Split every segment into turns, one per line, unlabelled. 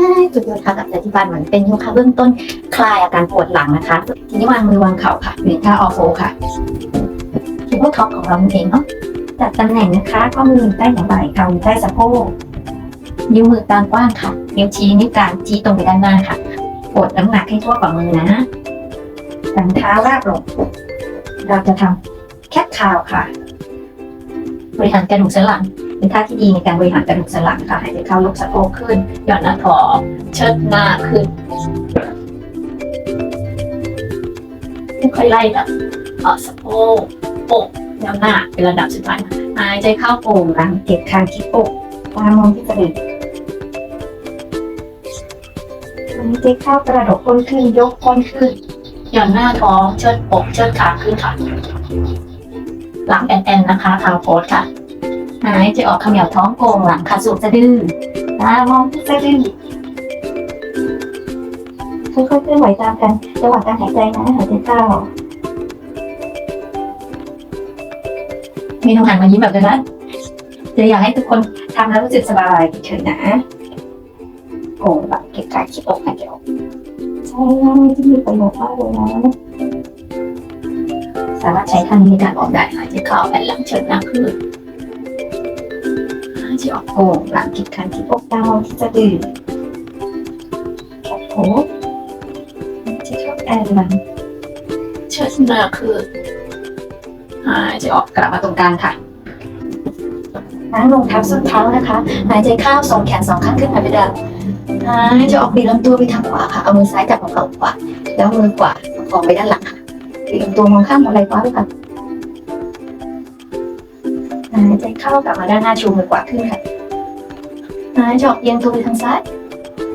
ง่ายๆฝึกโยคะกับแต่ที่บ้านเหมือนเป็นโยคะเบื้องต้นคลายอาการปวดหลังนะคะ ทีนี้วางมือวางเข่าค่ะหนึ่งท่าออโฟค่ะที่พวกท็อปของเราเองเนาะจัดตำแหน่งนะคะก็มือใต้หัวไหล่เข่าใต้สะโพกนิ้วมือกลางกว้างค่ะนิ้วชี้นิ้วกลางชี้ตรงไปด้านหน้าค่ะกดน้ำหนักให้ทั่วฝ่ามือนะสันเท้าราบลงเราจะทำแคทคาวค่ะบริหารกระดูกสันหลัง เป็นท่าที่ดีในการบริหารกระดูกสันหลังค่ะหายใจเข้ายกสะโพกขึ้นหย่อนหน้าท้องเชิดหน้าขึ้นค่อยไล่แบบเออสะโพกอกแนวหน้าเป็นระดับสุดท้ายหายใจเข้าโป่งหลังเก็บคางคิดอกตามองที่กระดูกหายใจเข้ากระดกก้นขึ้นยกก้นขึ้นหย่อนหน้าท้องเชิดอกเชิดขาขึ้นค่ะหลังแอนๆนะคะทางโพสค่ะ หายใจออกเขมียวท้องโกงหลังค่ะสูบสะดือตามองที่สะดือค่อยๆเคลื่อนไหวตามกันจังหวะการหายใจนะหายใจเข้ามีน้องหันมายิ้มแบบนั้นจะอยากให้ทุกคนทำแล้วรู้สึกสบายเฉยๆนะโกงแบบเก็บกายคิดอกหายใจออกใช่ที่มีประโยชน์มากเลยนะสามารถใช้ท่านี้ในการออกได้หายใจเข้าแอนหลังเชิดหน้าขึ้น หายใจออกโกงหลังคิดคันที่อกดาวที่จะดื้อแคปโพสหายใจเข้าแอนหลังเชิดหน้าขึ้นหายใจออกกลับมาตรงกลางค่ะนั่งลงทับส้นเท้านะคะหายใจเข้าส่งแขนสองข้างขึ้นไปดังหายใจออกบีบลำตัวไปทางขวาค่ะ เอามือซ้ายจับหัวเข่าขวาแล้วมือขวาประคองไปด้านหลังค่ะบีลำตัวมองข้ามหัวไหล่ขวาไปค่ะายใจเข้ากลับมาด้านหน้าชูมือขวาขึ้นค่ะหายใจออกเอียงตัวไปทางซ้าย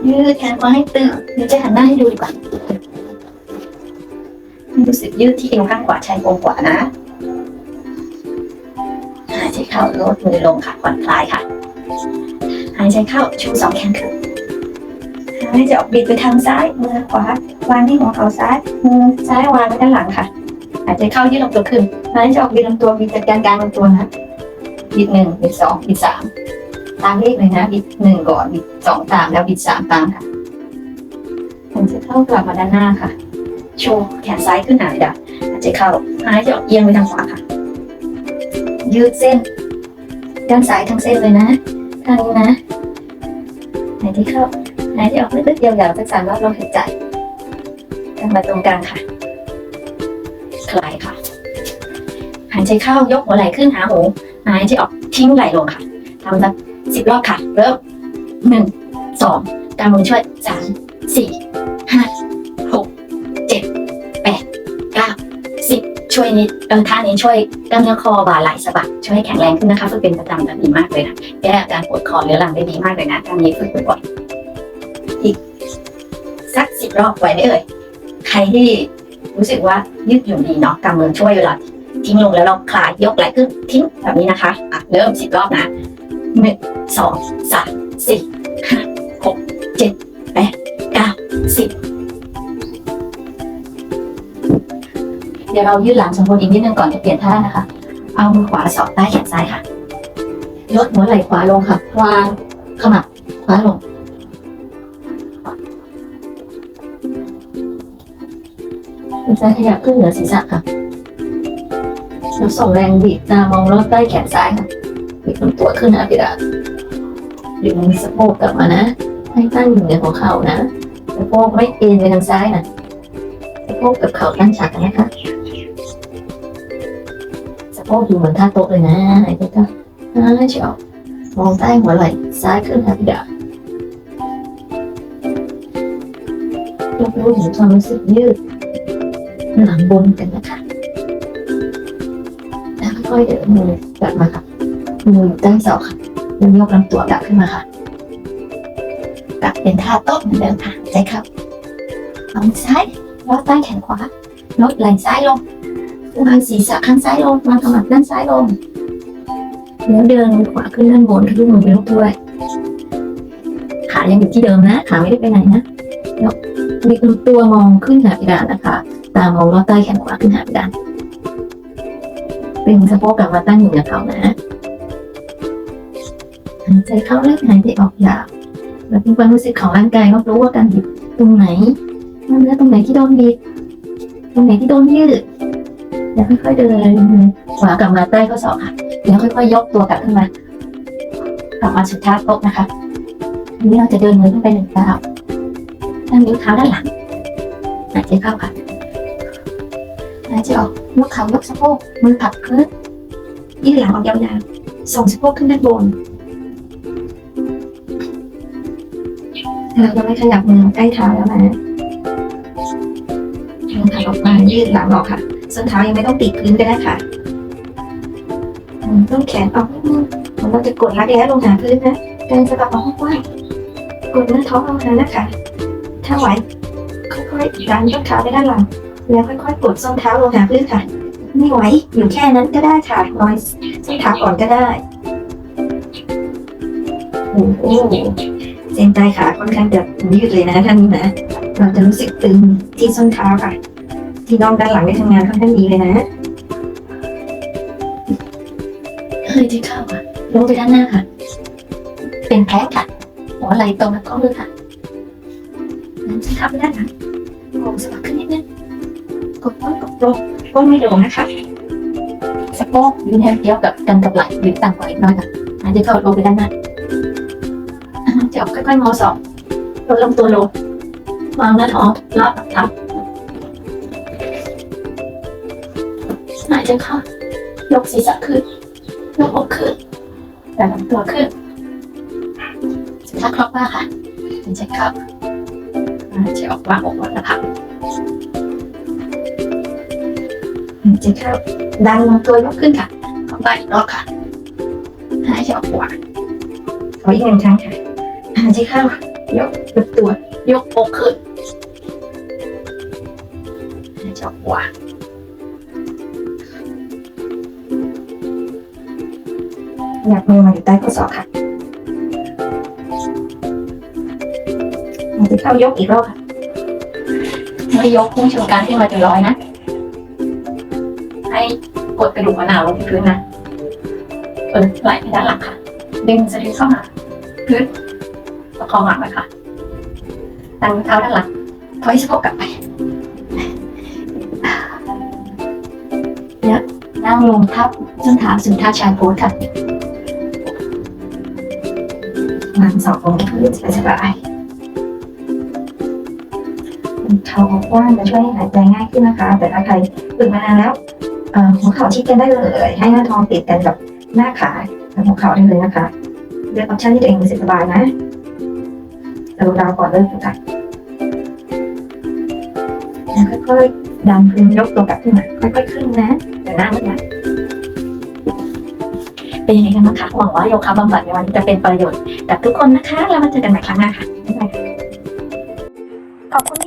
ยืดแขนขวาให้ตึงหรือจะหันหน้าให้ดูดีกว่ารู้สึกยืดที่เอวข้างขวาชายโครงขวานะหายใจเข้าลดมือลงค่ะผ่อนคลายค่ะ หายใจเข้าชูสองแขนขึ้นหายใจออกบิดไปทางซ้ายมือขวาวางที่หัวเข่าซ้ายมือซ้ายวางไว้ด้านหลังค่ะ หายใจเข้ายืดลำตัวขึ้นหายใจออกบิดลำตัวบิดจากกลางกลางลำตัวนะ บิดหนึ่งบิดสองบิดสามตามเลขเลยนะบิดหนึ่งก่อนบิดสองตามแล้วบิดสามตามค่ะผมจะเข้ากลับมาด้านหน้าค่ะ โชว์แขนซ้ายขึ้นหนาเลยดะหายใจเข้าหายใจออกเอียงไปทางขวาค่ะ ยืดเส้น ด้านซ้ายทั้งเส้นเลยนะท่านี้นะหายใจเข้าหายใจออกลึกๆยาวๆสักสามรอบลมหายใจกลับมาตรงกลางค่ะ ใจเข้ายกหัวไหล่ขึ้นหาหูหายใจออกทิ้งไหล่ลงค่ะทำสักสิบรอบค่ะ เริ่มหนึ่งสองกำมือช่วยสามสี่ห้าหกเจ็ดแปดเก้าสิบช่วยนิดเออท่านี้ช่วยกล้ามเนื้อคอบ่าไหล่สะบักช่วยให้แข็งแรงขึ้นนะคะฝึกเป็นประจำจะดีมากเลยนะแก้อาการปวดคอเรื้อรังได้ดีมากเลยนะท่านี้ฝึกบ่อยๆอีกสักสิบรอบไหวไหมเอ่ยใครที่รู้สึกว่ายืดหยุ่นดีเนาะกำมือช่วยเวลา ทิ้งลงแล้วเราคลายยกไหล่ขึ้นทิ้งแบบนี้นะคะอะเริ่มสิบรอบนะหนึ่งสองสามสี่ห้าหกเจ็ดแปดเก้าสิบเดี๋ยวเรายืดหลังสมบูรณ์อีกนิดนึงก่อนจะเปลี่ยนท่านะคะ เอามือขวาสอดใต้แขนซ้ายค่ะลดหัวไหล่ขวาลงค่ะวางขมับขวาลงมือซ้ายขยับขึ้นเหนือศีรษะค่ะ แล้วส่งแรงบีบตามองรอบใต้แขนซ้ายค่ะบีบลำตัวขึ้นนะพี่ดาดึงสะโพกกลับมานะ ให้ตั้งอยู่เหนือของเข่านะสะโพกไม่เอ็นไปทางซ้ายนะสะโพกกับเข่าตั้งฉากกันนะคะสะโพกอยู่เหมือนท่าโต๊ะเลยนะหายใจเข้าหายใจออกมองใต้หัวไหล่ซ้ายขึ้นนะพี่ดารับรู้ถึงความรู้สึกยืดหลังบนกันนะคะ ค่อยๆเดินมือกลับมาค่ะ มืออยู่ใต้ศอกค่ะแล้วยกลำตัวกลับขึ้นมาค่ะ กลับเป็นท่าโต๊ะเหมือนเดิมค่ะใจเข้าเอามือซ้ายลอดใต้แขนขวาลดไหล่ซ้ายลงวางศีรษะข้างซ้ายลงวางขมับด้านซ้ายลงแล้วเดินมือขวาขึ้นด้านบนขยุบมือไปลูกด้วยขายังอยู่ที่เดิมนะขาไม่ได้ไปไหนนะแล้วมีลำตัวมองขึ้นหาเพดานนะคะ ตามองลอดใต้แขนขวาขึ้นหาเพดาน ดึงสะโพกกลับมาตั้งอยู่กับเขานะหายใจเข้าลึกหายใจออกยาวเราเป็นความรู้สึกของร่างกายรับรู้ว่าการบิดตรงไหนกล้ามเนื้อตรงไหนที่โดนบิดตรงไหนที่โดนยืดแล้วค่อยๆเดินมือขวากลับมาใต้ข้อศอกค่ะแล้วค่อยๆยกตัวกลับขึ้นมากลับมาสุดท้ายโต๊ะนะคะทีนี้เราจะเดินมือขึ้นไปหนึ่งก้าวตั้งนิ้วเท้าด้านหลังหายใจเข้าค่ะ หายใจออกยกเข่ายกสะโพกมือผลักพื้นยืดหลังออกยาวๆส่งสะโพกขึ้นด้านบนเราจะไม่ขยับมือใกล้เท้าแล้วนะมือผลักออกมายืดหลังออกค่ะส้นเท้ายังไม่ต้องติดพื้นก็ได้ค่ะต้องแขนออกนิดนึงเราจะกดรักแร้ลงหาพื้นนะเดินสะบัดออกกว้างๆกดหน้าท้องลงหานะคะ ถ้าไหวค่อยๆดันต้นขาไปด้านหลัง แล้วค่อยๆกดส้นเท้าลงหาพื้นค่ะ ไม่ไหวอยู่แค่นั้นก็ได้ค่ะลอยส้นเท้าก่อนก็ได้โอ้โหเส้นใต้ขาค่อนข้างจะยืดเลยนะท่านนี้นะเราจะรู้สึกตึงที่ส้นเท้าค่ะ ที่น่องด้านหลังได้ทำงานค่อนข้างดีเลยนะเฮ้ยที่เข้าค่ะลงไปด้านหน้าค่ะ เป็นแพ้ค่ะ หัวไหล่ตรงแล้วก็มือค่ะน้ำส้นเท้าไปด้านหลังโค้งสะบัดขึ้น ดก้นกดลงก้นไม่โด่งนะคะสะโพกยืนแนวเดียวกับกันกับไหล่หรือต่ำกว่าอีกน้อยค่ะหายใจเข้าลงไปด้านหน้าจะออกค่อยๆงอศอกลดลำตัวลงวางหน้าท้องแล้วทับหายใจเข้ายกศีรษะขึ้นยกอกขึ้นแต่ลำตัวขึ้นสุดท้ายครอบว่าค่ะหายใจเข้าหายใจออกวางอกวางหน้าผาก หายใจเข้าดันลำตัวยกขึ้นค่ะครอบว่าอีกรอบค่ะหายใจออกวาขออีกหนึ่งครั้งค่ะหายใจเข้ายกลำตัว ยกอกขึ้นหายใจออกวางหยับมือมาอยู่ใต้ข้อศอกค่ะมันจะเข้ายกอีกรอบค่ะไม่ยกพุ่งชนการขึ้นมาถึงร้อยนะ กดกระดูกมะนาวลงที่พื้นนะเปิดไหล่ไปด้านหลังค่ะ ดึงสะดือเข้าหาพื้นประคองหลังไว้ค่ะตั้งเท้าด้านหลังถอยสะโพกกลับไปแล้วนั่งลงทับส้นเท้าสู่ท่าชายโพสค่ะวางศอกลงที่พื้นสบายๆเข่ากว้างจะช่วยให้หายใจง่ายขึ้นนะคะ แต่ถ้าใครฝึกมานานแล้วเอ่อ หัวเข่าชิดกันได้เลย ให้หน้าท้องติดกันกับหน้าขากับหัวเข่าได้เลยนะคะ เลือกออปชั่นที่ตัวเองรู้สึกสบายนะเราดาวก่อนเริ่มฝึกค่ะแล้วค่อยๆดันพื้นยกตัวกลับขึ้นมาค่อยๆขึ้นนะเดี๋ยวหน้าไมืดนะเป็นยังไงกันบ้างคะหวังว่าโยคะบำบัดในวันนี้จะเป็นประโยชน์กับทุกคนนะคะ แล้วมาเจอกันใหม่ครั้งหน้าค่ะ
ขอบคุณ